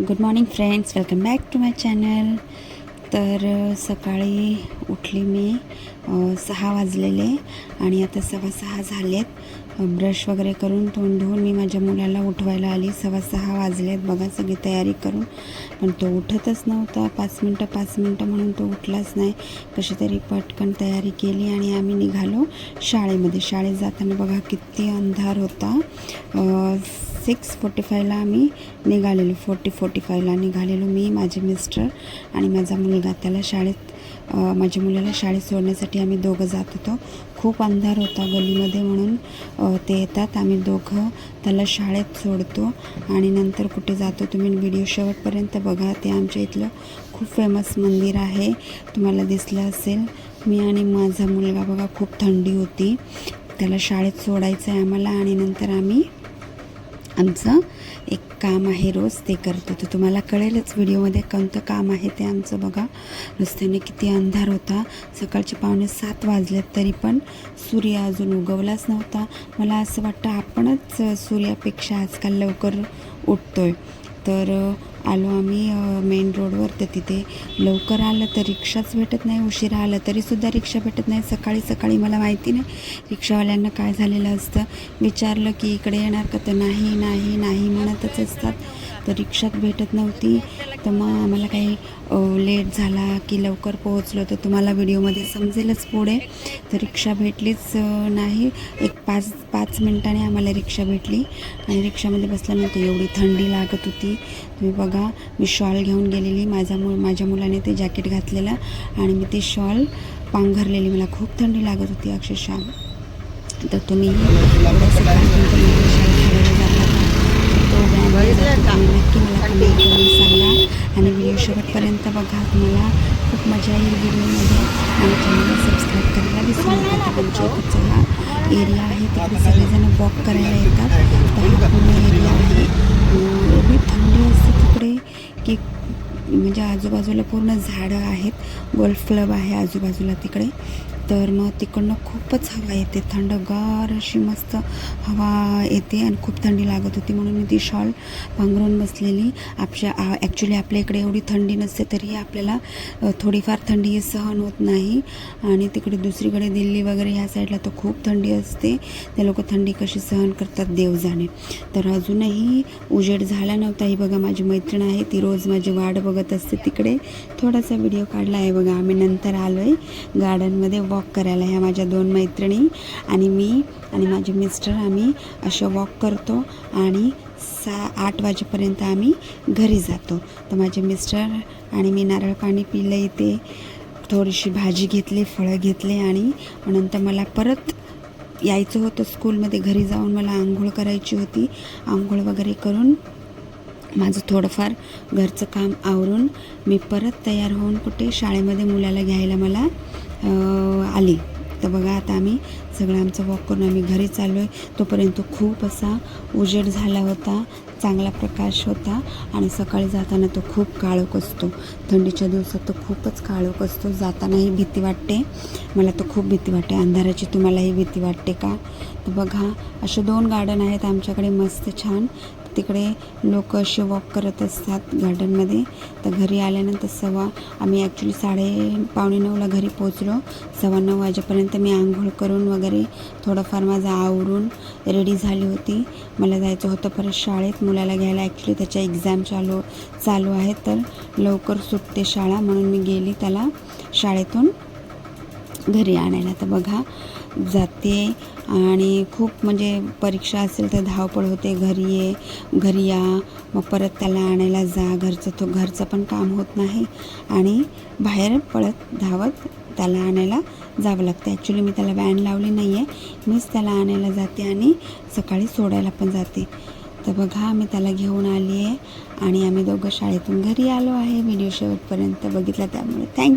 Good morning friends welcome back to my channel तर सकाळी उठली मी सहा वाजलेले आणि आता सव्वा सहा झालेत. ब्रश वगैरे करून तोंड धुवून मी माझ्या मुलाला उठवायला आली. सव्वा सहा वाजलेत. बघा सगळी तयारी करून. पण तो उठतच नव्हता. पाच मिनटं पाच मिनटं म्हणून तो उठलाच नाही. कशी तरी पटकन तयारी केली आणि आम्ही निघालो शाळेमध्ये. शाळेत जाताना बघा किती अंधार होता. सिक्स फोर्टी फायला आम्ही निघालेलो. फोर्टी फोर्टी फायला निघालेलो मी माझे मिस्टर आणि माझा मुलगा. त्याला शाळेत माझ्या मुलाला शाळेत सोडण्यासाठी आम्ही दोघं जात होतो. खूप अंधार होता गलीमध्ये म्हणून ते येतात. आम्ही दोघं त्याला शाळेत सोडतो आणि नंतर कुठे जातो तुम्ही व्हिडिओ शेवटपर्यंत बघा. ते आमच्या इथलं खूप फेमस मंदिर आहे. तुम्हाला दिसलं असेल. मी आणि माझा मुलगा बघा खूप थंडी होती. त्याला शाळेत सोडायचं आहे आम्हाला आणि नंतर आम्ही आमचं एक काम आहे रोज ते करतो. तर तुम्हाला कळेलच व्हिडिओमध्ये कोणतं काम आहे ते आमचं बघा. रस्त्याने किती अंधार होता. सकाळचे पावणे सात वाजलेत तरी पण सूर्य अजून उगवलाच नव्हता. मला असं वाटतं आपणच सूर्यापेक्षा आजकाल लवकर उठतोय. तर आलो आम्ही मेन रोडवर तर तिथे. लवकर आलं तर रिक्षाच भेटत नाही उशिरा आलं तरीसुद्धा रिक्षा भेटत नाही. सकाळी सकाळी मला माहिती नाही रिक्षावाल्यांना काय झालेलं असतं. विचारलं की इकडे येणार का? तर नाही नाही नाही म्हणतच असतात. तर रिक्षात भेटत नव्हती. तर मग आम्हाला काही लेट झाला की लवकर पोहोचलो तर तुम्हाला व्हिडिओमध्ये समजेलच पुढे. तर रिक्षा भेटलीच नाही. एक पाच पाच मिनिटाने आम्हाला रिक्षा भेटली. आणि रिक्षामध्ये बसल्यानंतर एवढी थंडी लागत होती. तुम्ही बघा मी शॉल घेऊन गेलेली. माझा मु माझ्या मुलाने ते जॅकेट घातलेलं आणि मी ते शॉल पांघरलेली. मला खूप थंडी लागत होती अक्षरशः. तर तुम्ही एवढ्या सकाळपर्यंत मुलं शाळेत सोडायला जाता का? तो तुम्ही नक्की मला कमेंट करून सांगा आणि व्हिडिओ शेवटपर्यंत बघा तुम्हाला खूप मजा येईल व्हिडिओमध्ये आणि चॅनलला सबस्क्राईब करायला विसरू नका आमच्या इकडचा हा एरिया आहे तिकडे सगळेजण वॉक करायला येतात तर हा पूर्ण एरिया आहे एवढी थंडी असते तिकडे की म्हणजे आजूबाजूला पूर्ण झाडं आहेत गोल्फ क्लब आहे आजूबाजूला तिकडे तर मग तिकडनं खूपच हवा येते. थंडगार अशी मस्त हवा येते आणि खूप थंडी लागत होती. म्हणून मी ती शॉल पांघरून बसलेली. आपल्या ॲक्च्युली आपल्या इकडे एवढी थंडी नसते तरीही आपल्याला थोडीफार थंडी सहन होत नाही. आणि तिकडे दुसरीकडे दिल्ली वगैरे ह्या साईडला तर खूप थंडी असते. ते लोक थंडी कशी सहन करतात देव जाणे तर अजूनही उजेड झाला नव्हता. ही बघा माझी मैत्रीण आहे. ती रोज माझी वाट बघत असते तिकडे. थोडासा व्हिडिओ काढला आहे बघा. आम्ही नंतर आलो आहे गार्डनमध्ये वॉक करायला ह्या माझ्या दोन मैत्रिणी आणि मी आणि माझे मिस्टर आम्ही असे वॉक करतो आणि सा आठ वाजेपर्यंत आम्ही घरी जातो. तर माझे मिस्टर आणि मी नारळ पाणी पिलं इथे थोडीशी भाजी घेतली फळं घेतले आणि नंतर मला परत यायचं होतं स्कूलमध्ये घरी जाऊन मला आंघोळ करायची होती. आंघोळ वगैरे करून माझं थोडंफार घरचं काम आवरून मी परत तयार होऊन कुठे शाळेमध्ये मुलाला घ्यायला मला आली. तर बघा आता आम्ही सगळं आमचं वॉक करून आम्ही घरी चाललो आहे. तोपर्यंत खूप असा उजेड झाला होता चांगला प्रकाश होता आणि सकाळी जाताना तो खूप काळोख असतो. थंडीच्या दिवसात तो खूपच काळोख असतो. जातानाही भीती वाटते. मला तर खूप भीती वाटते. अंधाराची तुम्हालाही भीती वाटते का? तर बघा असे दोन गार्डन आहेत आमच्याकडे. मस्त छान तिकडे लोक असे वॉक करत असतात गार्डनमध्ये तर घरी आल्यानंतर सव्वा आम्ही ॲक्च्युली साडे पावणे नऊला घरी पोचलो सव्वा नऊ वाजेपर्यंत मी आंघोळ करून वगैरे थोडंफार माझं आवरून रेडी झाली होती. मला जायचं होतं परत शाळेत. मुलाला घ्यायला ॲक्च्युली त्याच्या एक्झाम चालू चालू आहेत. तर लवकर सुटते शाळा म्हणून मी गेली त्याला शाळेतून घरी आणायला. तर बघा जाते आणि खूप म्हणजे परीक्षा असेल तर धावपळ होते. घरी ये घरी या मग परत त्याला आणायला जा. घरचं तो घरचं पण काम होत नाही. आणि बाहेर पळत धावत त्याला आणायला जावं लागतं. ॲक्च्युली मी त्याला व्हॅन लावली नाही आहे मीच त्याला आणायला जाते आणि सकाळी सोडायला पण जाते. तर बघा मी त्याला घेऊन आली आहे आणि आम्ही दोघं शाळेतून घरी आलो आहे. व्हिडिओ शेवटपर्यंत बघितला त्यामुळे. थँक्यू